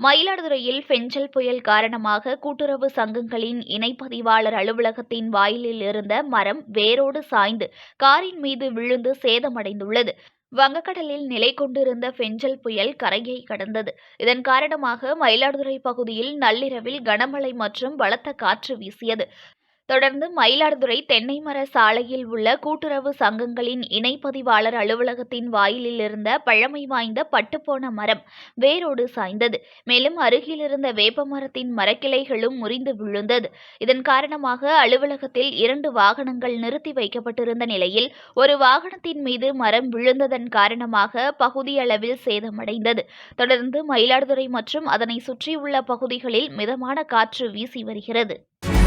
மயிலாடுதுறையில் ஃபெஞ்சல் புயல் காரணமாக கூட்டுறவு சங்கங்களின் இணைப்பதிவாளர் அலுவலகத்தின் வாயிலில் இருந்த மரம் வேரோடு சாய்ந்து காரின் மீது விழுந்து சேதமடைந்துள்ளது. வங்கக்கடலில் நிலை கொண்டிருந்த ஃபெஞ்சல் புயல் கரையை கடந்தது. இதன் காரணமாக மயிலாடுதுறை பகுதியில் நள்ளிரவில் கனமழை மற்றும் பலத்த காற்று வீசியது. தொடர்ந்து மயிலாடுதுறை தென்னைமர சாலையில் உள்ள கூட்டுறவு சங்கங்களின் இணைப்பதிவாளர் அலுவலகத்தின் வாயிலில் இருந்த பழமை வாய்ந்த பட்டுப்போன மரம் வேரோடு சாய்ந்தது. மேலும் அருகில் இருந்த வேப்ப மரத்தின் மரக்கிளைகளும் முறிந்து விழுந்தது. இதன் காரணமாக அலுவலகத்தில் இரண்டு வாகனங்கள் நிறுத்தி வைக்கப்பட்டிருந்த நிலையில் ஒரு வாகனத்தின் மீது மரம் விழுந்ததன் காரணமாக பகுதியளவில் சேதமடைந்தது. தொடர்ந்து மயிலாடுதுறை மற்றும் அதனை சுற்றியுள்ள பகுதிகளில் மிதமான காற்று வீசி வருகிறது.